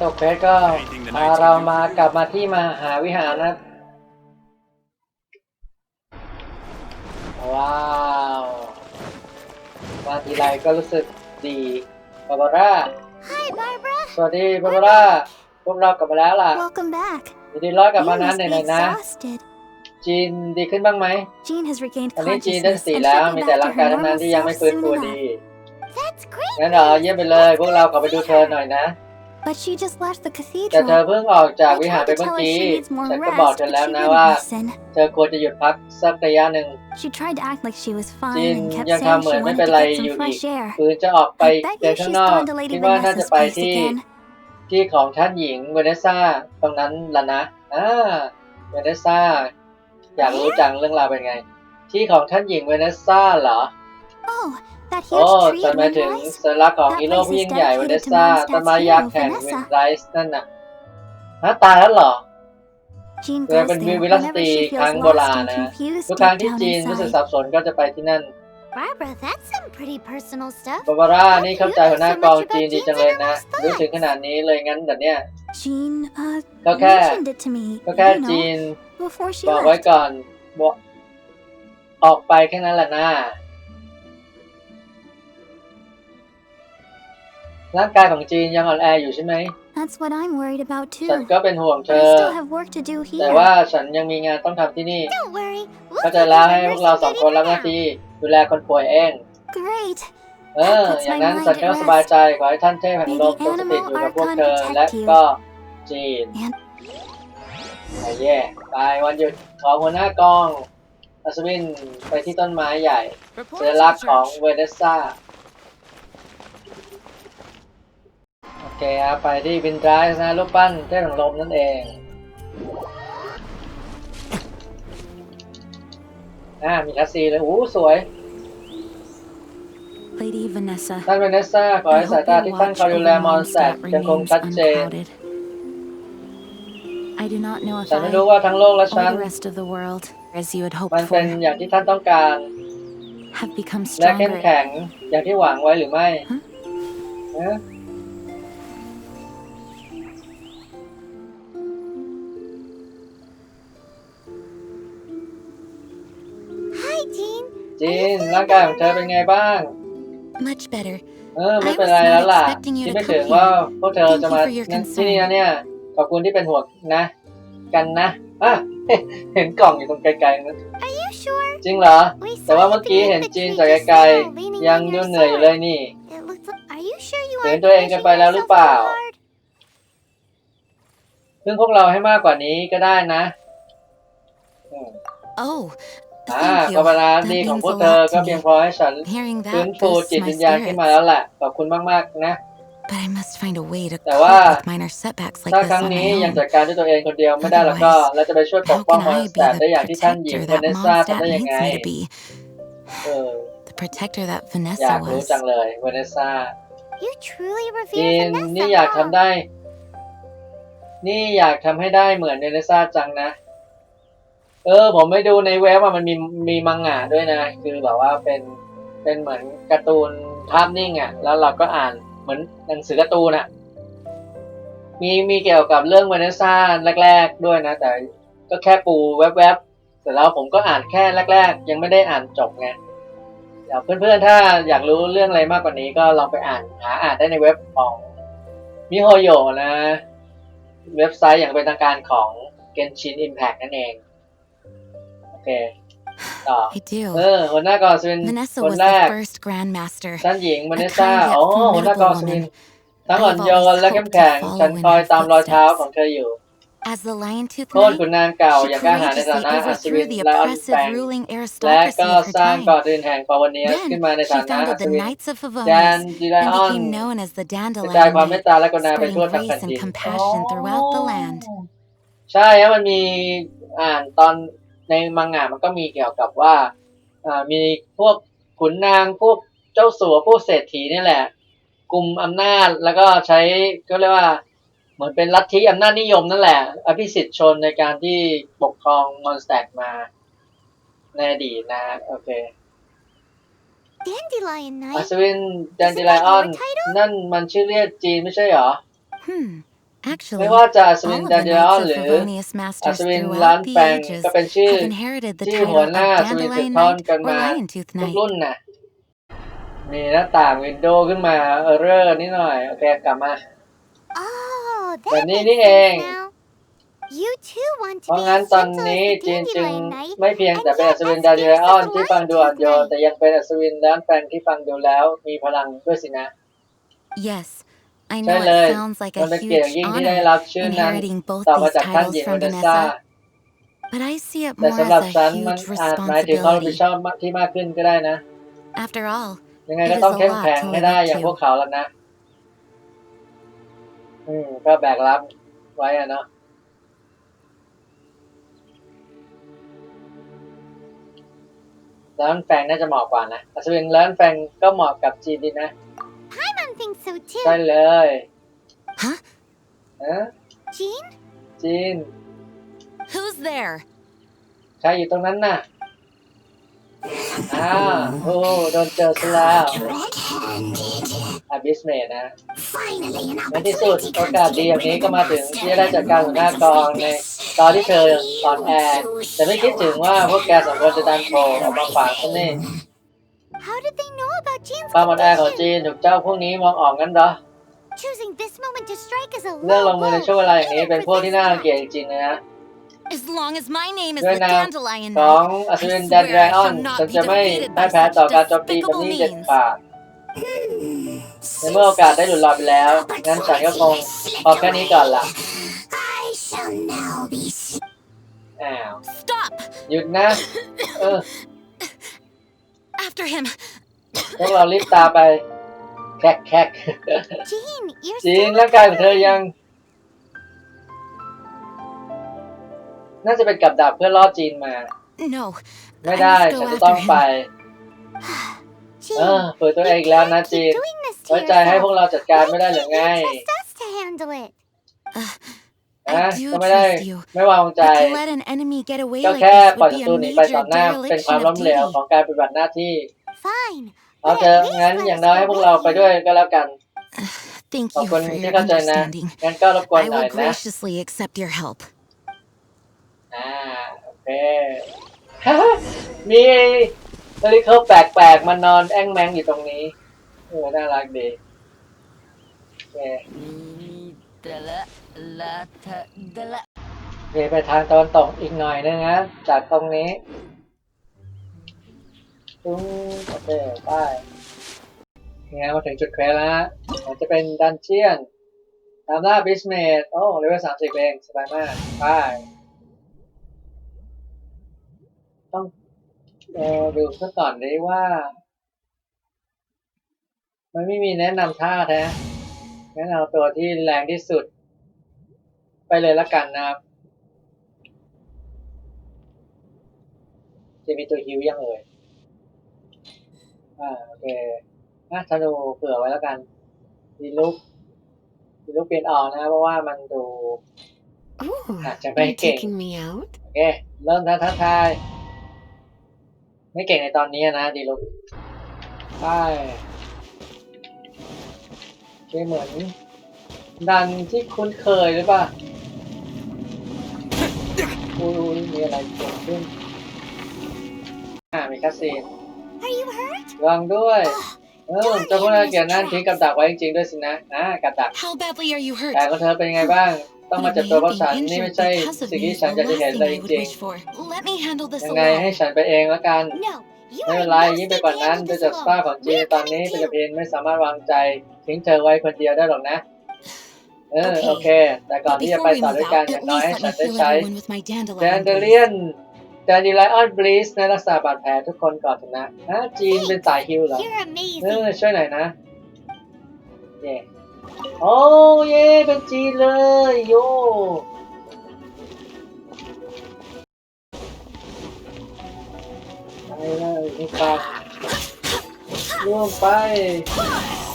ตกเพชรก็พาเรามากลับมาที่มหาวิหารนะครับว้าวมาทีไรก็รู้สึกดีบาบาร่า Hi, Barbara. สวัสดีบาบาร่าพวกเรากลับมาแล้วล่ะ Welcome back. ยินดีร้อนกลับ You มานั้น must ไห be นๆนะ exhausted. จีนดีขึ้นบ้างไหม Jean has regained ตอนนี้จีนได้ส consciousness ติ and แล้ว should มี be แต่ back ร่าง to กาย her เท่านั้น normal ที่ยังไม่ self ฟื้นตัว soon ดี enough. That's great. งั้นเหรอเยี่ยมไปเลย พวกเราขอไปดูเธอหน่อยนะ But she just left the แต่เธอ cathedral. เพิ่งออกจากวิ I หาร tried ไป to เมื่อ tell her กี้ she needs more ฉันก็บอก rest, เธอ but แล้ว she นะ didn't ว่า listen. เธอควรจะหยุดพักสักระยะหนึ่ง She tried to act like she was fine Jean and kept ยัง saying ทำเหมื she อนไม่ wanted เป็น to ไร get อยู่ some อีก fresh air. คือจะออกไป I bet เดิน you ข้าง she's นอก gone to Lady คิดว่าน่าจะ Vanessa's ไป place ที่ again. ที่ของท่านหญิงเวเนซ่าตรงนั้นละนะอ่าเวเนซ่าอยากรู้จังเรื่องราวเป็นไง ที่ของท่านหญิงเวเนซ่าเหรอ Oh, that โอ้ huge tree ฉัน at หมายถึง Windrise? สัญลักษณ์ของฮีโร่ผู้ยิ่งใหญ่เวเนซ่าต้นไม้ยักษ์แห่งเวนไรส์นั่นน่ะฮะตายแล้วเหรอ Jean เธอ goes เป็น there วิลส whenever ตรี she ครั้ง feels โบราณ lost and นะ confused ทุกครั้ง deep ที่ down จีนรู้สึก inside. สับสนก็จะไปที่นั่น Barbara, that's some pretty personal stuff. บาบาร่านี่เข้าใจหัวหน้ากองจีนดีจังเลยนะ รู้ถึงขนาดนี้เลยงั้นเดี๋ยวเนี้ย Jean, uh, ก็แค่ mentioned it to me, ก็แค่ you know, จีน before she บอกไว้ left. ก่อนบอกออกไปแค่นั้นแหละนะ ร่างกายของจีนยังอ่อนแออยู่ใช่ไหม That's what I'm worried about ฉัน too. ก็เป็นห่วงเธ But I อ still have work to do แต่ here. ว่าฉันยังมีงานต้องทำที่นี่ Don't worry. เข้าใจแล้วให้พวกเราสองคนรับหน้าที่ดูแลคนป่วยเอง Great. เอออย่างนั้นฉันก็สบายใจขอให้ท่านเทพแห่งลมทรงสถิตอยู่กับพวกเธอและก็จีนไอ้แย่ไปวันหยุดของหัวหน้ากองอัศวินไปที่ต้นไม้ใหญ่ สัญลักษณ์ของเวเนซ่า โอเคครับไปที่บินไดรส์นะรูปปั้นเทพแห่งลมนั่นเองอ่ามีคัสซีนเลยโอ้สวย Lady Vanessa. ท่านเวเนซ่าขอ I ให้สาย hope ตา your ที่ท่าน watch คอยดู over แลมอนสเตด Mondstadt ยังคง remains ชัดเจน unclouded. I do not know if ฉัน I ไม่รู้ว่าทั้งโลกและ or ฉัน the rest of the world, as you had มัน hoped เป็น for, อย่างที่ท่านต้องการ have become และเข้ม stronger. แข็งอย่างที่หวังไว้หรือไม่ฮ จีนร่างกายของเธอเป็นไงบ้าง Much better. เออไม่เป็นไรแล้วล่ะ I was not expecting you ที่ to ไม่ come ถึงว่า here. พวกเธอจะมา Thank you for your นั่น concern. ที่นี่นะเนี่ย ขอบคุณที่เป็นห่วงนะ กันนะอะเห็นกล่องอยู่ตรงไกลๆนั้น Are you sure? จริงเหรอ We แต่ saw ว่า you เมื่อกี้ beneath เห็น the จีน tree จาก just ไกล now, leaning ๆยัง on ดู your เหนื่อยอยู่ sword. เลยนี่ It looks like. Are you sure you เห็น aren't ตัวเองเกัน pushing ไปแล้วหรือ yourself เปล่า too hard? ซึ่งพวกเราให้มากกว่านี้ก็ได้นะอืม Oh, อ่า thank ความ you. ปรารถนา That ดีของ means พวก a เธอ lot ก็ to เพียง me. พอให้ฉัน Hearing ฟื้น that ฟู boosts จิต my วิญญาณขึ้นมาแล้ spirits. วแหละขอบคุณมากๆนะ But I must find a way to แต่ cope ว่า with minor setbacks like ถ้า this ครั้ง on นี้ my ยัง own. จัดการด้วยตัวเองคนเดียวไม่ได้แล้วก็ Otherwise, เราจะไปช่วยปก How ป้อง can มอน I ส be เตดได้ the อย่างที่ท่านหญิง protector เว that เนซ่า Mondstadt ทำได้ยัง needs ไง me to be? เออ The protector that อยา Vanessa กรู้ was. จังเลยเวเนซ่า You truly จี revere น Vanessa. นี่อยาก huh? ทำได้ นี่อยากทำให้ได้เหมือนเวเนซ่าจังนะ เออ ผมไม่ดูในเว็บอะมันมีมีมังงะด้วยนะ คือแบบว่าเป็นเป็นเหมือนการ์ตูนภาพนิ่งอะแล้วเราก็อ่านเหมือนหนังสือการ์ตูนอะมีมีเกี่ยวกับเรื่องเวเนซ่าแรก ๆ ด้วยนะ แต่ก็แค่ปูแวบๆเสร็จแล้วผมก็อ่านแค่แรก ๆ ยังไม่ได้อ่านจบไงเดี๋ยวเพื่อนๆ ถ้าอยากรู้เรื่องอะไรมากกว่านี้ก็ลองไปอ่านหาอ่านได้ในเว็บของมิโฮโยนะ เว็บไซต์อย่างเป็นทางการของ Genshin Impact นั่นเอง เคต่อ I do. เออหัวหน้ากองสวิน Vanessa คน was แรก the first Grandmaster. ท่านหญิงเวเน A ซ่า kind yet อ๋อหัวหน้ากองส formidable วิน woman. ทั้งอ่อนโยนและเข้มแข็งฉันคอยตามรอยเท้าของเธออยู่ As the Lion Tooth โค่น Knight, ขุนนางเก่า she อย่างกล้าหาญในฐา courageously นะอัศวิ overthrew น the และออนแป oppressive ง ruling และ aristocracy ก็ of her สร้าง time. ก่อนอื่นแห่งฟาวเนียส Then ขึ้นมาในฐา she นะอั founded ศ the วิน Knights of แดน Favonius จิไล and ออน became known as the กระจาย Dandelion ความเมต Knight, ตาและกรุณาไป spreading ทั่วทั้ง grace แผ่น and ดิน compassion throughout the land. ใช่ครับมันมีอ่านตอน ในมังงะมันก็มีเกี่ยวกับว่าอ่ามีพวกขุนนางพวกเจ้าสัวพวกเศรษฐีนี่แหละกลุ่มอำนาจแล้วก็ใช้ก็เรียกว่าเหมือนเป็นลัทธิอำนาจนิยมนั่นแหละ อภิสิทธิ์ชนในการที่ปกครองมอนสแตกมาในอดีตนะฮะโอเค Dandelion อั Knight. ศวินแดนจิไลออนนั่นมันชื่อเรียกจีนไม่ใช่เหรอ Hmm. Actually, ไม่ว่าจะอัศวิน all of ดั the นเดีย knights ห of รือ Favonius อั masters ศวินล้าน throughout แปล the ง ages ก็เป็นชื่อ have inherited the ชื่อ title หัว of หน้าอัศวินสืบ Dandelion ทอด Knight กัน or มา Lion Tooth ทุก Knight. รุ่นน่ะ มีหน้าต่างวินโดว์ขึ้นมาเออเรอร์นิดหน่อย โอเค กลับมา Oh, But that Nini makes sense Eng. now. You too want เพ to ราะ be งั้น as ตอน gentle นี้ as the จีนจึง Dandelion Knight. ไม่เพียงแต่เป็นอัศวินดาริออนที่ฟังดูอ่อนโยนแต่ยังเป็นอัศวินล้านแปลงที่ฟังดูแล้วมีพลังด้วยสินะ Yes, I ใช่ know เลย it sounds like มัน a เป็นเกียรติอย่าง huge ยิ่งที่ได้ honor รับชื่อนั้น inheriting both ต่อมา these จากท่านห titles ญิง from เวเนซ่า Vanessa, but I see it แต่ more สำหรับ as ฉั a นมัน huge อาจหมายถึงความรับผิด responsibility. ชอบที่มากขึ้นก็ได้นะ After all, ยังไงก็ต้องเข้มแข็งให้ได้อย่างพวกเขาแล้วนะ อืม ก็แบกรับไว้อะเนาะร้านแฟงน่าจะเหมาะกว่านะอัศวินร้านแฟงก็เหมาะกับจีนดีนะ Paimon thinks so ใช่ too. เลย huh? เอะ Jean? จีน Who's there? ใครอยู่ตรงนั้นน่ะอ้าวโอ้โดนเจอซะแล้วอาบิสเมดนะในที่สุดโอกาสดีอย่างนี้ก็มาถึงที่จะได้จัดการหัวหน้ากองในตอนที่เธอตอนแอร์แต่ไม่คิดถึงว่าพวกแกสองคนจะดันโผล่ออกมาขวางฉันนี่ about Jean's ความอ่อนแอของ condition? จีนถูกเจ้าพวกนี้มองออกงั้นเหรอ Choosing this moment to strike is a เรื่องล low งมือใน blow. ช่วงเวลาอย่างนี้ even เป็น for พวกที่ this น่ารัง one. เกียจจริงๆเลยนะ As long as my name is ด้วย the นาม Dandelion ของ Knight, อัศวิน I แดน swear ไร I ออน shall not ฉัน be จะไม่ defeated ได้ by แพ้ต่อ such การโจมตีแบบ despicable นี้เด็ด means. ขาดในเมื่อโอกาสได้หลุดลอยไปแล้วงั้นฉันก็คงพอแค่นี้ก่อนล่ะ I shall now be อ้าว Stop! หยุดนะ เออ After him. พวกเรารีบตามไป แคกแคก Jean, you're จีน still ร่างกายของเธอยัง น่าจะเป็นกับดักเพื่อล่อจีนมา No. ไม่ I ได้ must ฉัน go จะต้อง after ไป him. เออ Jean. ฝืนตัวเองอีกแล้วนะจีน Doing this to ไว้ใจให้พวก yourself. เราจัดการไม่ได้ Why หรือ can't ไง you trust us to handle it? Uh, นะ I do ก็ไม่ได้ trust you. ไม่วางใจ But to let an enemy get away ก็ like แค่ this ปล่อย would ศั be ตรู a หนีไปต่อ major หน้าเป็นความ dereliction ล้ม of เหลว duty. ของการปฏิบัติหน้าที่ Fine. เอา But เถอะ at least งั้น let อย่าง us น้อย go ให้พวก with เราไป you. ด้วยก็แล้วกัน Thank ขอบ you คุณ for ที่ your เข้าใจนะ understanding. งั้นก็รบกวน I หน่อย will นะ graciously accept your help. อ่าโอเค มีเฮลิคอปแปลกๆมานอนแอ้งแมงอยู่ตรงนี้เออน่ารักดีโอเค Della la ta della โอเคไปทางตะวันตกอีกหน่อยนึงนะจากตรงนี้ ตุ้งโอเคไปเนี่ยมาถึงจุดเควสแล้วฮะมันจะเป็นดันเจียนตามล่าบิสเมดโอ้เลเวลสามสิบเองสบายมากไปต้องเออดูซะก่อนได้ว่า มันไม่มีแนะนำท่าแท้งั้นเอาตัวที่แรงที่สุด ไปเลยละกันนะครับ จะมีตัวฮิวยังเอ่ย อ่าโอเคอะธนูเผื่อไว้แล้วกันดีลุกดีลุกเปลี่ยนออกนะเพราะว่ามันดู Oh, Ah, are may you king. taking me out? โอเคเริ่มท้าท้าทายไม่เก่งในตอนนี้นะดีลุกไปโอเคเหมือนดันที่คุ้นเคยหรือเปล่าอุ้ยมีอะไรเกิดขึ้นอ่ามีคาสซีน Are you hurt? ระวังด้วย เออเจ้าพวกนักเกียรตินั่นทิ้งกับดักไว้จริงๆด้วยสินะอ่ากับดัก How badly are you hurt? แต่ของเธอเป็นยังไงบ้าง ต้องมาจับตัวเพราะฉันนี่ไม่ใช่ because of สิ่ง me ที่ is ฉัน the จะได้ last เห็น thing เลย I จ would ริง wish for. Let me handle ๆ this ยังไงให้ alone. ฉันไปเองแล้วกัน No. You ไม่ are เป็นไร no ยิ่งไป stick กว่านั้น handle ดู this จากสภาพ alone. ของจีน We're ตอนนี้ coming เป็น too. เพนไม่สามารถวางใจ ทิ้งเธอไว้คนเดียวได้หรอกนะ เออ โอเค แต่ก่อน But ที่จะ before ไป we ต่อ move ด้วยกัน out, อย่าง at น้อยให้ least ฉั let น me ได้ fill ใช้ everyone with my แดน dandelion. เดเลียน แดนดิไลออนบลีสในรักษาบาดแผลทุกคนก่อนเถอะนะฮะจีนเป็นสายฮิวเหรอ You're เออ amazing. ช่วยหน่อยนะเย่โอ้เย่เป็นจีนเลยโยไปเลยนี่ฟังร่วมไป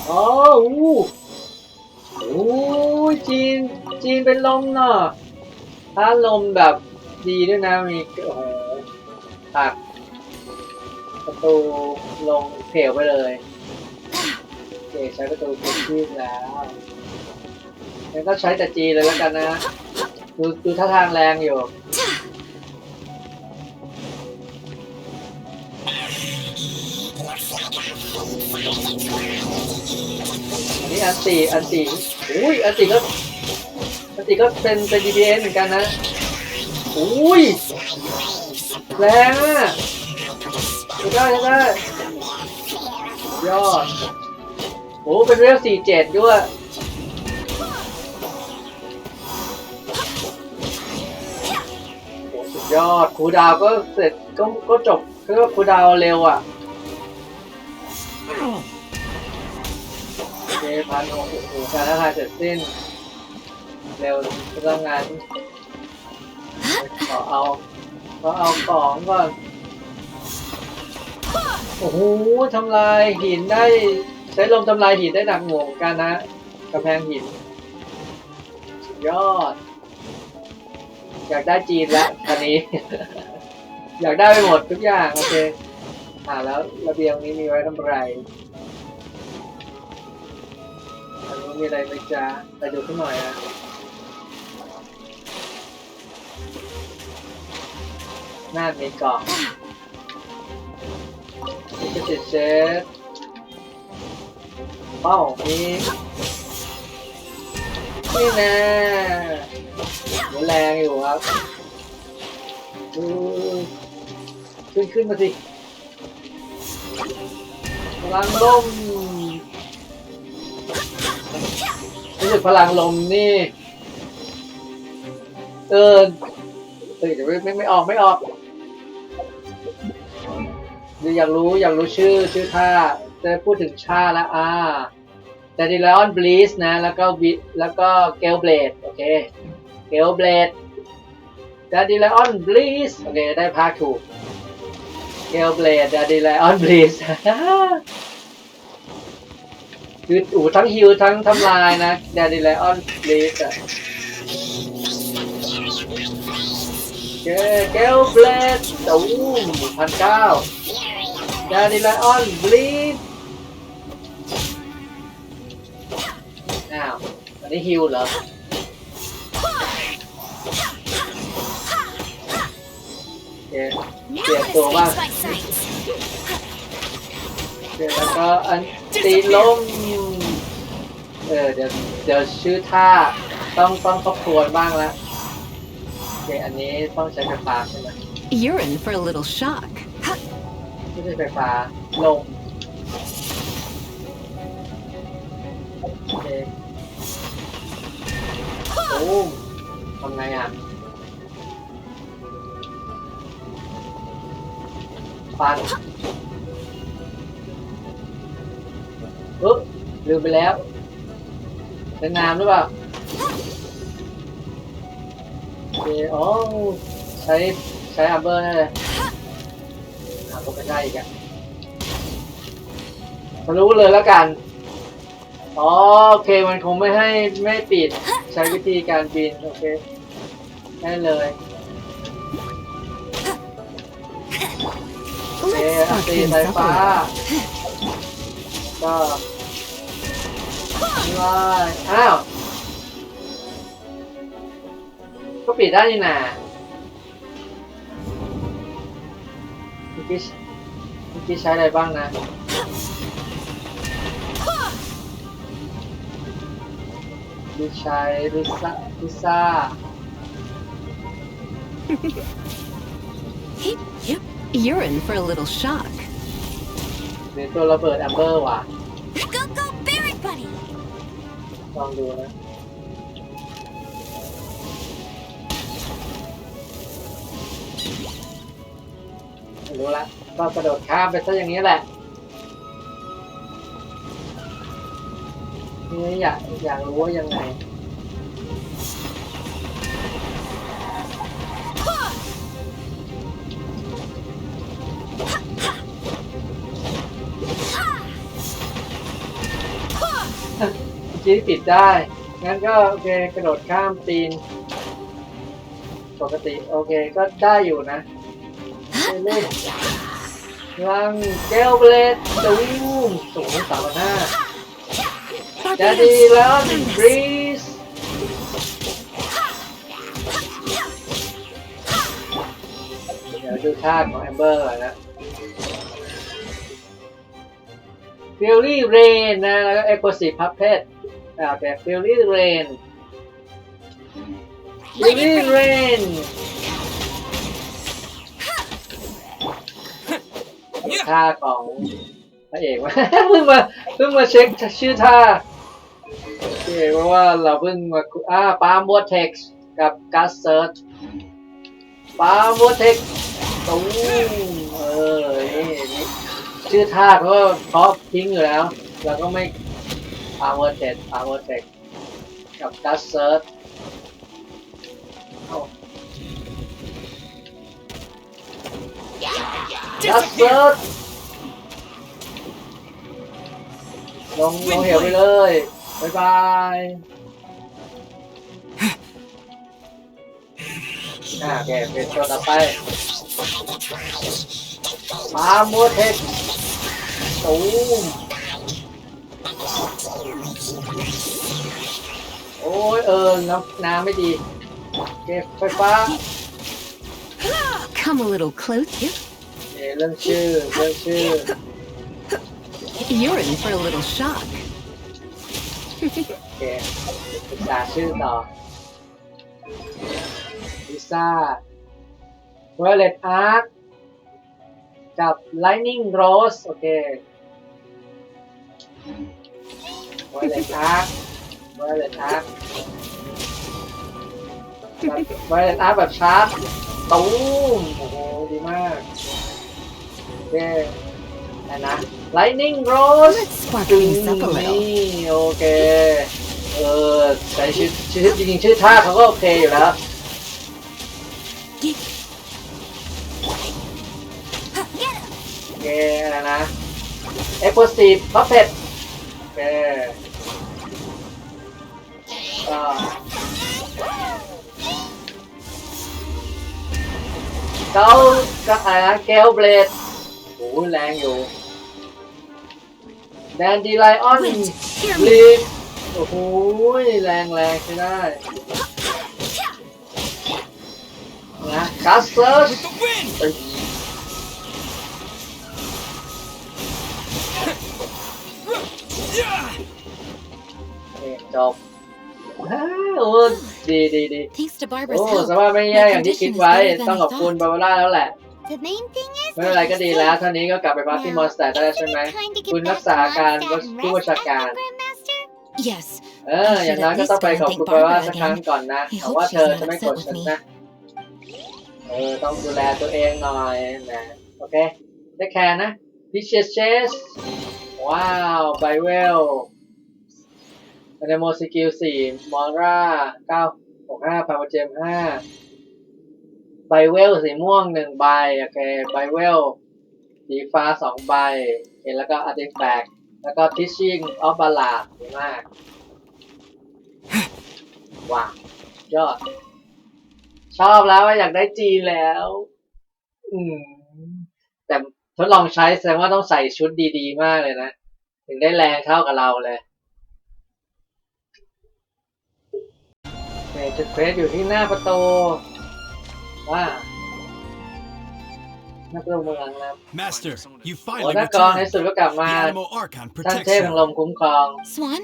อ๋ออู้อู้จีนจีนเป็นลมเนาะถ้าลมแบบ ดีด้วยนะมีโอ้โหผักประตูลงเหวไปเลยเคใช้ประตูเก็บที่แล้วงั้นก็ใช้แต่จีเลยแล้วกันนะดูดูท่าทางแรงอยู่อันนี้อันตีอันตีอุ้ยอันตีก็อันตีก็เป็นเป็น DPS เหมือนกันนะ อุ้ยแรงอะได้ได้ได้ยอดโอ้เป็นเวลสี่เจ็ดด้วยโอ้สุดยอดครูดาวก็เสร็จก็ก็จบก็ครูดาวเร็วอะโอเคพันโอ้โหการท้าทายเสร็จสิ้น เร็วก็ต้องงาน เอาขอเอาของก่อนโอ้โหทำลายหินได้ใช้ลมทำลายหินได้หนักหน่วงกันนะกำแพงหินสุดยอด อยากได้จีนละตอนนี้ อยากได้ไปหมดทุกอย่างโอเคอ่าแล้วระเบียงนี้มีไว้ทำไรอันนี้มีอะไรไหมจ๊ะไปดูขึ้นหน่อยนะ น่ามีกล่องนี่ก็ติดเชฟเป้ามีนี่แน่แรงอยู่ครับขึ้นขึ้นมาสิพลังลมรู้สึกพลังลมนี่ เออเฮ้ยเดี๋ยวไม่ไม่ไม่ออกไม่ออก รืออยากรู้อยากรู้ชื่อชื่อท่าจะพูดถึงชาแล้วอ่าแต่ดีไลออนบลีสนะ แล้วก็บิแล้วก็เกลเบลดโอเคเกลเบลดดาดิไลออนบลีสโอเคได้ภาคถูกเกลเบลดดาดิไลออนบลีสคืออูทั้งฮิวทั้งทำลายนะแดนดิไลออนบลีสอะเกเกลเบลดตูมพันเก้า ดนดิไลออนบลีสอ้าวอันนี้ฮิวเหรอโอเค Now Yeah, let's so, uh, face my sights. โอเคแล้วก็อันตีลมเออเดี๋ยวเดี๋ยวชื่อท่าต้องต้องทบทวนบ้างละโอเคอันนี้ต้องใช้ไฟฟ้าใช่ไหม You're in for a little shock. ไม่ใช่ไฟฟ้าลมโอเคโอ้ทำไงอะฟันปึ๊บลืมไปแล้วเป็นน้ำหรือเปล่าโอเคอ๋อใช้ใช้อัมเบอร์นั่นเลย หาก็ไม่ได้อีกอะมารู้เลยแล้วกัน อ๋อโอเคมันคงไม่ให้ไม่ปิดใช้วิธีการบินโอเคได้เลยโอเคอัตีสายฟ้า ก็ไม่ว่าอ้าว ก็ปิดได้นี่นา เมื่อกี้เมื่อกี้ใช้อะไรบ้างนะดิชัยดิซ่าดิซ่า You're in for a little shock. หรือตัวระเบิดแอมเบอร์ว่ะ Go, go, Barret Buddy. ลองดูนะ รู้ละก็กระโดดข้ามไปซะอย่างนี้แหละนี่อยากอยากรู้ว่ายังไงกี้ปิดได้ งั้นก็โอเคกระโดดข้ามตีน ปกติโอเคก็ได้อยู่นะ เล่นลังแก้วเบลดจะวิ่งสูงสามหน้าจะดีแล้วบริสเดี๋ยวดูท่าของแอมเบอร์ก่อนนะฟิลลี่เรนนะแล้วก็เอ็กโคซีพับเพชรแบบฟิลลี่เรนฟิลลี่เรน ท่าของพระเอกมาเพิ่งมาเพิ่งมาเช็คชื่อท่าโอเคเพราะว่าเราเพิ่งมาอ่าปาล์มวเท็กซ์กับกัสเซิร์ชปาล์มวเท็กซ์ตุ้มเออนี่นี่ชื่อท่าเขาก็เพราะทิ้งอยู่แล้วเราก็ไม่ปาล์มวเท็กปาล์มวเท็กกับกัสเซิร์ช กัสเซิร์ชลงลงเหวไปเลยบายบายอ่าโอเคเป็นตัวต่อไปมาโมเทคตูมโอ้ยเออน้ำน้ำไม่ดี เก็บไฟฟ้า Come a little closer. เอ่อเรื่องชื่อเรื่องชื่อ You're in for a little shock. โอเคศึกษาชื่อต่อลิซ่า Violet Arc กับ Lightning Rose โอเค Violet Arc Violet Arc แบบ Violet Arc แบบชาร์จตูมโอ้โหดีมากโอเคอันนะ Lightning Rose Let's spark จึง things up a นี่ little. โอเค เออแต่ชื่อชื่อจริงๆชื่อท่าเขาก็โอเคอยู่แล้ว โอเคอะไรนะ Explosive Puppet โอเคก็ เกาก็อะไรนะเกลเบลดโอ้ยแรงอยู่ แดนดีไลออน Wait, hear me. ลีฟโอ้โหแรงแรงใช้ได้นะกัสเซอร์จบ อ้าวโอ้ดีดีดี Thanks to Barbara's โอ้ help. สภาพไม่แย่อย่างที่คิดไว้ต้องขอบคุณบาบาร่าแล้วแหละ The main thing is ไม่เป็นไรก็ดีแล้ว เท่านี้ก็กลับไปพักที่มอนสเตอร์ได้ใช่ไหมคุณรักษาการผู้บัญชาการ Yes. เออ อย่างน้อยก็ต้องไปขอบคุณบาบาร่าสักครั้งก่อนนะแต่ว่าเธอจะไม่กดฉันนะ เออ ต้องดูแลตัวเองหน่อยนะ โอเคได้แคร์นะพิเชสเชสว้าว ไบเวลอ n นโมสกิลสี่มอร่าเก้าหกห้าพาวเจมห้าไบเวลสีม่วงหนึ่งใบโอเคไบเวลสีฟ้าสองใบโอเคแล้วก็อาร์ติแฟกแล้วก็ทิชชิ่งออฟบาลาดีมากว้าวยอด ชอบแล้วว่าอยากได้จีนแล้ว อืม แต่ทดลองใช้แสดงว่าต้องใส่ชุดดีๆ มากเลยนะ ถึงได้แรงเท่ากับเราเลย โอเคจุดเควสอยู่ที่หน้าประตูว่าหน้าประตูเมืองนะ Master, you โอ้ finally หน้ากรองใน returned. สุดก็กลับ The มา Animal Archon ท่าน protects เทพแห่งล them. มคุ้มครอง Swan,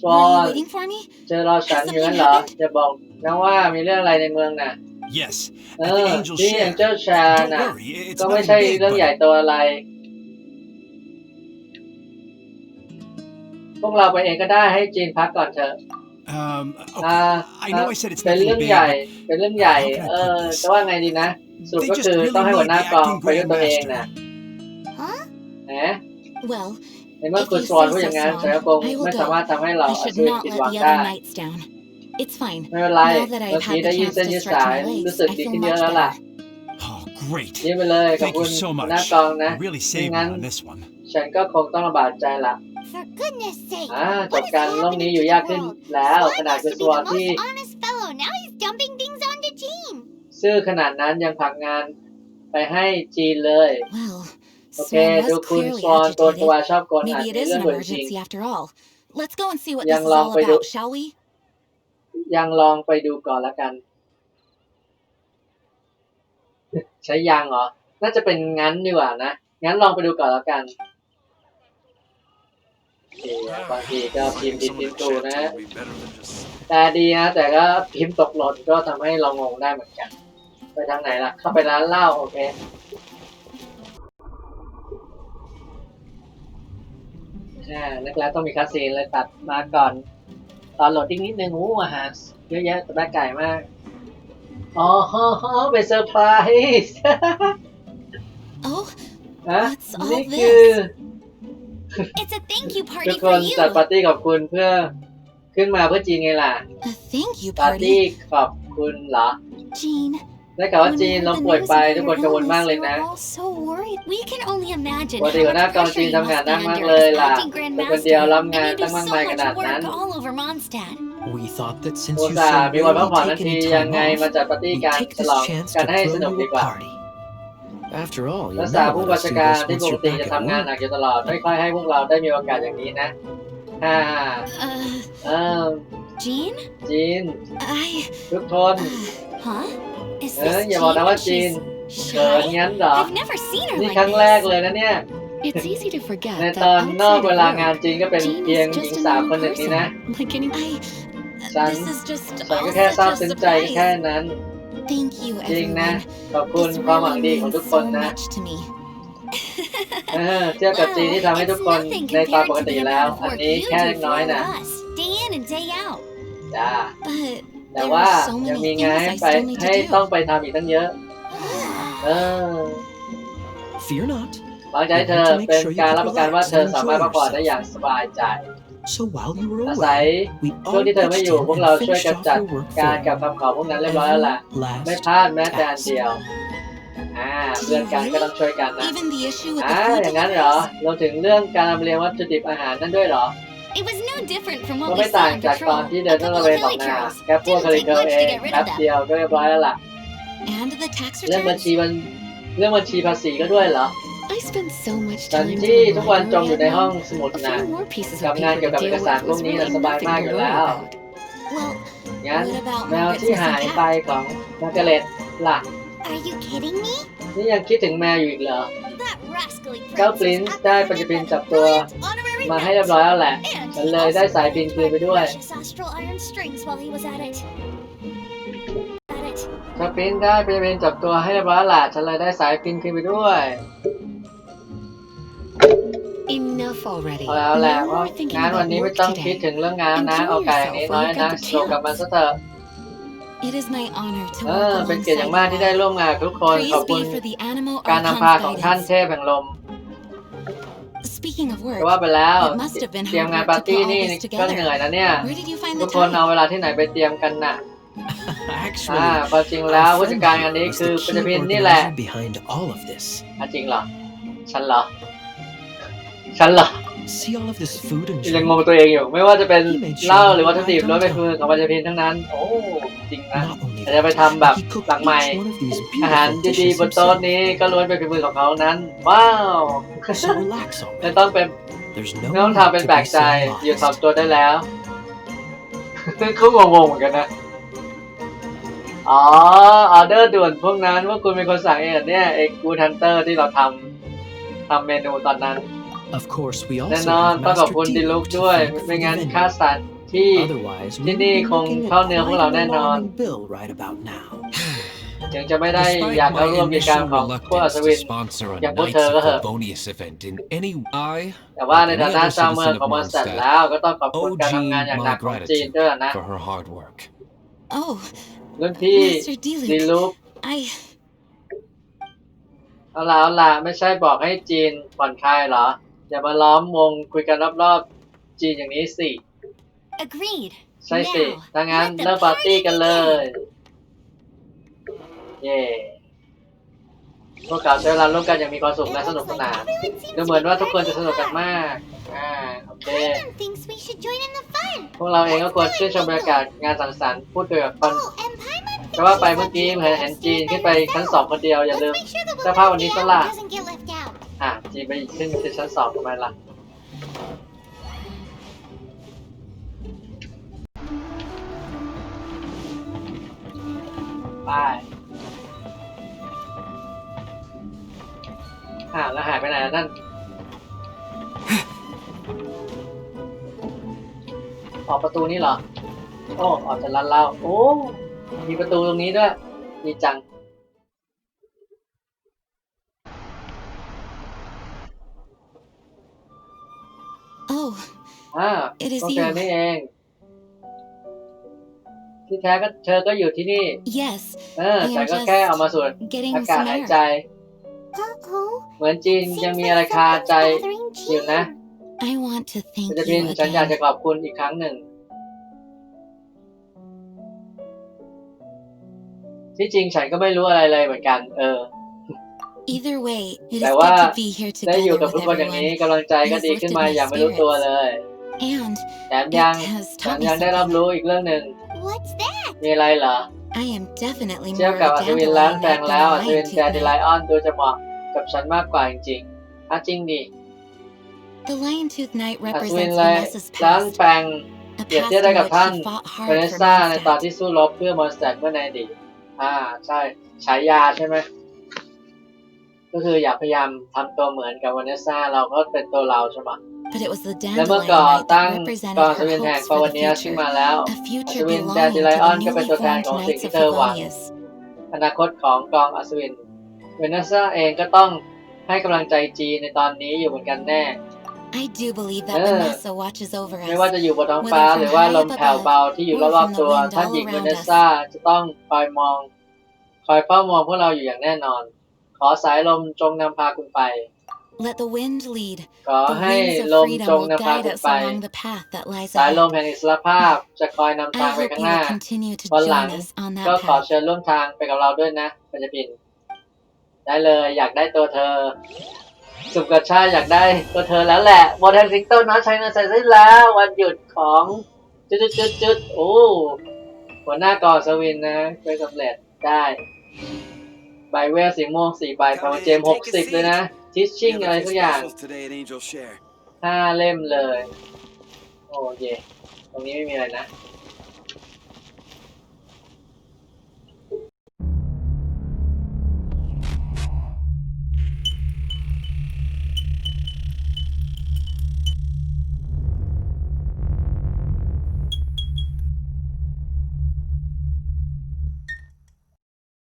สวอ were you น waiting for me? เจอรอฉันอยู่นั่นเหรอ จะบอกนะว่ามีเรื่องอะไรในเมืองน่ะ Yes, เอ at อ the Angel ที่ Share. แองเจิลแชร์ Don't น่ะ worry, it's ก็ไม่ nothing ใช่ big, เรื่อง but ใหญ่โตอะไร พวกเราไปเองก็ได้ให้จีนพักก่อนเถอะ um, อ่า okay. I know I said it's เป็น nothing เรื่อง big. ใหญ่ but เป็นเรื่องใหญ่ How can I เออ put this? จะว่าไงดีนะ สรุป They ก็ just คือ really ต้องให้หัวหน้า need the กอง acting ไปด้วยตัวเองนะ Huh? แหม Well, ในเมื่อ if คุณ you สวอน say พูด so, อย่างนั้น Swan, ฉันก็คง I will ไม่สามารถ go. ทำให้เรา I อั should ศวิน not ผิด let หวัง the ได้ other knights down. It's fine. ไม่เป็นไร Now that เมื่ I've อกี้ had ได้ the ยืด chance เส้น to ยืด stretch สาย my รู้ legs, สึก I ดี feel ขึ้นเยอะ much แล้วล่ะ better. Oh, great. ยิ้มไปเลยขอบ Thank คุ you ณ so หัวหน้า much. กองนะ You really ไม่ saved me งั้น on this one. ฉันก็คงต้องลำบากใจละ For goodness sake! อ่าจ What บ is การโลก happening นี้ to อยู่ the ยากขึ้น world? แล้ว Swan ขนาด used คุณ to ส be วอน the ที่ most honest fellow. Now he's dumping things onto Jean. ซื่อขนาดนั้นยังผลักงานไปให้จีนเลย Well, โอเค Swan ดู was คุณ clearly สวอนตัวตัว agitated. ชอบโกนอาจ Maybe it มี is เรื่อ an งด่วนจริง emergency after all. Let's go and see what ยั this ง is ลอง all ไปดู about, shall we? ยังลองไปดูก่อนละกัน ใช้ยางเหรอ น่าจะเป็นงั้นดีกว่านะ งั้นลองไปดูก่อนแล้วกันโอ เคบางทีก็พิมพ์ผิดพิมพ์ถูกนะ แต่ดีนะแต่ก็พิมพ์ตกหล่นก็ทำให้เรางงได้เหมือนกัน ไปทางไหนล่ะ เข้าไปร้านเหล้าโอเคอ่านึกแล้วต้องมีคาสซีนเลยตัดมาก่อน ตอนโหลดดิ้งนิดนึงอู้อาหารเยอะแยะแต่ได้ไก่มาก อ๋อฮะฮะเป็นเซอร์ไพรส์ Oh, ฮะ What's all นี่คือ it's a thank you ทุ party กค for น you. จัดปาร์ตี้ขอบคุณเพื่อขึ้นมาเพื่อจีนไงล่ะ A thank you ปาร์ตี้ party. ขอบคุณเหรอ Jean, ได้ข่าวว่า when จี we น heard ล้ม the ป่วย news ไป of ทุกคน your กังวลมาก illness, เลย we นะ were all so worried. We can only imagine ปกติ how หัวหน้า much กองจี pressure น you ทำงาน must หนัก be มาก under เลย as ล่ะ acting เป็นคน grandmaster. เดียวรับ And งาน you do ตั้ง so มากมายข much นาด work นั้น all over Mondstadt. We thought that since อุต you ส่าห์ so มีวันพัก rarely ผ่อนทัน take ที any ยัง time ไง off, มาจัดปาร์ตี้ we กัน take ฉ this ลอง chance กัน to ให้ส throw นุก you ดี a กว่า party. After all, รั you'll กษา never ผู้ let บัญ us ชา do การ this ที่ once ปก you're ติจะ back ทำงาน at หนัก work. อยู่ตลอด ไม่ค่อยให้พวกเราได้มีโอกาสอย่างนี้นะฮ่า Uh, เออ Jean? จีน I. ทุกคน Huh? Is เออ this อย่าบอก Jean นะว่า when จีน she's เขิน shy? งั้นเหรอ I've never seen her นี่ like ครั้งแรก this. เลยนะเนี่ย It's easy to forget ใน that ตอนนอก outside เว of ลางาน work, จริงก็เป็น Jean เพียง is หญิง just a สาว normal คนหนึ่งนี่นะ person, like any. I. Son, This is just ฉัน all ก็แค่ such ซาบ a ซึ้งใจแค่ surprise. นั้น Thank you, จริงนะ everyone. ขอบคุณ This ความหวัง really ดีของ means ทุกคน so นะ much to me. เออเทียบกับจีนที่ทำให้ทุกคน It's nothing ในตอน compared ปก to ติ the แล้ว amount of อัน work นี้ you แค่ do เล็ก for น้อย all นะ of us, day in and day out. จ้า But แต่ there ว่า are so ยัง many มี things งานให้ I ไป still need ให้ to ต้อง do. ไปทำอีกตั้งเยอะ เออ Fear not. หวังใจเธอเป็นการรับประกันว่าเธอสามารถพักผ่อนได้อย่างสบายใจ So while you were อาศัย away, we ช่วง all ที่เธอไม่อยู่ pitched พวก in เรา and ช่วย finished กัน off จัด your work การ for กับคำขอพวกนั้นเรียบร้อยแล้วล่ะ last ไม่พลาดแม้แต่อัน task. เดียว อ่า เพื่อนกันก็ต้องช่วยกันนะ Even the issue with อ่า the food อย่างนั้นเหรอ deliveries? รวมถึงเรื่องการลำเลียงวัตถุดิบอาหารนั่นด้วยเหรอ It was no different from ก็ what ไม่ we saw ต่าง on จากตอน patrol. ที่เดิน A ต้อง couple ระเว of นออก village นา girls. แค่พวก Didn't คาริ take เคิล much เอ to ง get rid แป๊ of บ them. เดียวก็เรียบร้อยแล้วล่ะ And the tax เรื่องบัญ returns? ชีมันเรื่องบัญชีภาษีก็ด้วยเหรอ I spend so much ตอน time ที่ doing ทุกวันจมอยู่ใน library ห้อง admin. สมุด A นะ few more pieces กับ of งาน paper เกี่ยว to กับเอ deal กสาร with พวก was นี้ really น่ะสบาย nothing มาก to อยู่ worry แล้ว about. Well, งั้น what about แมว Margaret's ที่หาย missing ไป cat? ของมาร์กาเร็ตล่ะ Are you kidding me? นี่ยังคิดถึงแมวอยู่อีกเหรอ That rascally เจ้า prince ปริน is ซ์ได้ปฏิทินจับตัว brilliant honorary มาให้เรียบร้อยแล้วแหละ And ฉัน he เลยได้ also สายพิน picked คืน my ไปด้วย precious astral iron strings while he was at it. At it. เจ้าปรินซ์ได้ปฏิทินจับตัวให้เรียบร้อยแล้วล่ะฉันเลยได้สายพินคืนไปด้วย แล้วแหละ No ว่า more thinking งานวัน about นี้ไม่ work ต้องคิด today. ถึงเรื่องงานนะเอาไก่อย่างนี้น้อยนะสนุกกับมันซะเถอะ It is my honor to เอ work อเป็นเกียรติอย่างมาก alongside ที่ได้ you. ร่วมงานกับทุกคนขอบ Praise คุณ be for the Animo การนำพา Archon's ของท่าน guidance. เทพแห่งลม Speaking of แต่ work, ว่าไปแล้ว It must have been เตรียม hard งาน work ปาร์ to ตี้ put all นี่ this ก็ together. เหนื่อยนะเนี่ย where did you find ทุ the กคนเอา time? เวลาที่ไหนไปเตรียมกันน่ะ Actually, อ่าความจริงแล้ว our ผู้จัด friend การ here งานนี้ was คือ the ปัจ key พินนี่แหละ organizer behind all of this. อะจริงเหรอฉันเหรอ ฉันเหรอ See all of this food and ยัง drink? งงตัวเองอยู่ ไม่ว่าจะเป็นเหล้าหรือวัตถุดิบล้วนเป็นมือของปัจพินทั้งนั้น โอ้ จริงนะ Not only แต่จะไป that, ทำแบบ he cooked หลังใหม่ each one of these อาหาร beautiful ดี dishes ๆบนโต๊ะ himself. นี้ก็ล้วนเป็นฝีมือของเขานั้น ว้าว So relax ไม่ already. ต้องเป็น There's ไม่ no ต้อง need ทำเป็น to แปล be กใจ so อยู่ถ่อม modest. ตัวได้แล้ว เขางงๆเหมือนกันนะ อ๋อ ออเดอร์ด่วนพวกนั้นว่าคุณเป็นคนสั่งเองเหรอเนี่ยเอกกูทันเตอร์ที่เราทำทำเมนูตอนนั้น Of course, we แน่ also นอน have ต้องขอบ Master คุณดิลุก Diluc ด้วย to thank ไม่ for งั้น the ค่า venue. สถานที่ Otherwise, we ที่ would นี่ be คง looking at เข้าเนื้อพวกเรา quite แน่ an นอน alarming bill right about now. ถึงจะไม่ได้ Despite อยากเข้า my ร่วมกิจกรรม initial ของพวกอัศ reluctance วิ to น sponsor a Yang Knights putih of ke. Favonius event in any I, แต่ว่าในฐานะ Another ชาวเมือง citizen ของ of มอนสเตอร์ Mondstadt แล้วก็ต้องขอบคุณ owe การทำงาน Jean อย่างหนัก my ของจีน gratitude ด้วยนะ for her hard work. Oh, รุ่นพี่ Master ดี Diluc. ลุก I เอาล่ะเอาล่ะไม่ใช่บอกให้จีนผ่อนคลายเหรอ อย่ามาล้อมวงคุยกันรอบๆจีนอย่างนี้สิ agreed. ใช่สิ Now, ถ้างั้น let the เริ่มปาร์ตี้กันเลย เย่พวกเขาใช้เวลาร่วมกันอย่างมีความสุข It และส looks นุกส like นาน everyone seems ดูเหมือนว่า to ทุก be คนจะ having สนุกกัน fun. มาก อ่า โอเค Paimon thinks we should join in the fun. พวกเราเองก็ควรชื่นชมบรรยากาศงานสังสรรค์พูดคุยกับคน Oh, and Paimon แต่ว่าไปเมื่อกี้เห็นเห็นจีนขึ้นไปชั้นสองคนเดียวอย่าลืม Let's make sure the เสื้อผ้าวัน woman นี้ in ซะ the ล่ะ album doesn't get left out. อะจีไปขึ้นไปชั้นสองทำไมล่ะไปอ้าแล้วหายไปไหนนั่นออกประตูนี่เหรอ โอ้ ออกจากร้านเหล้าโอ้ มีประตูตรงนี้ด้วย ดีจัง It is พวกเธอ you. นี่เอง ที่แท้ก็เธอก็อยู่ที่นี่ yes. เออฉันก็แค่เอามาสูด Getting อากาศ some หาย air. ใจ Uh-oh. เหมือนจีนยังมีอะไรคาใจ อยู่นะ I want to thank จะพิน you ฉันอยากจะ again. ขอบคุณอีกครั้งหนึ่ง ที่จริงฉันก็ไม่รู้อะไรเลยเหมือนกัน เออ Either way, it is แต่ good ว่า to be here ได้อยู่ together กับ with ทุกคนอย่างนี้ everyone. กำลังใจก็ดีขึ้นมาอย่างไม่รู้ตัวเลย And แถมยัง it has ฉัน taught me ยังได้รับ something. รู้อีกเรื่องหนึ่ง What's that? มีอะไรเหรอ I am definitely เทียบ more กับ of อั a ศวินล้าง dandelion แปลง than แล้ว a อัศวิน lion แดนดิไล tooth ออนดูจะเหมาะกับฉันมากกว่าจริงๆอะจริงดิ The lion tooth knight อัศวิน represents ล้าง Vanessa's ล้าง past, แปลง a เปรียบ past เทียบได้ in กับ which ท่าน she fought เว hard เน for ซ่าในตอน Mondstadt. ที่สู้รบเพื่อมอนสเตดเมื่อในอดีตอ่าใช่ฉายาใช่ไหม ก็คืออยากพยายามทำตัวเหมือนกับวาเนสซ่าเราก็เป็นตัวเราใช่ไหม But it was the และเมื่อ dandelion ก่อ knight ตั้ง that represented ก่อน her สวินแห่ง hopes ฟาว for เนีย the ขึ้น future. มาแล้ว A future อัศวิน belonging แดน to ดิไลออน the ก็เป็น newly ตัวแทน formed ของสิ่ง Knights ที่ of เธอหวัง Favonius. อนาคตของกองอัศวิน เวเนซ่าเองก็ต้องให้กำลังใจจีในตอนนี้อยู่เหมือนกันแน่ I do believe that Yeah. Vanessa watches over ไม่ว่า us. จะอยู่บนท้องฟ้าหรือว่าลมแผ่วเบาที่อยู่รอบๆตัวท่านหญิงเวเนซ่าจะต้องคอยมอง คอยเฝ้ามองพวกเราอยู่อย่างแน่นอน ขอสายลมจงนำพาคุณไป Let the wind lead. ขอ The ให้ winds ล of ม freedom จง will นำพา guide คุณ us ไป along the path that lies สายลม ahead. แห่งอิสรภาพจะคอยนำทาง I ไป hope ข้าง you หน้า will continue to วันหลัง join us on ก็ that ขอ path. เชิญร่วมทางไปกับเราด้วยนะปัญญพิน ได้เลยอยากได้ตัวเธอ สุกกบชาอยากได้ตัวเธอแล้วแหละบอลแทนสิงโตน้อยใช้เงินใส่ได้แล้ว วันหยุดของจุดจุดจุดจุดโอ้หัวหน้ากองสวินนะไปสำเร็จได้ใบเวลสีม่วงสี่ใบพาวเจมหกสิบเลยนะ ทิชชิ่งอะไรทุกอย่าง today at Angel Share. ห้าเล่มเลย โอ้เยตรงนี้ไม่มีอะไรนะ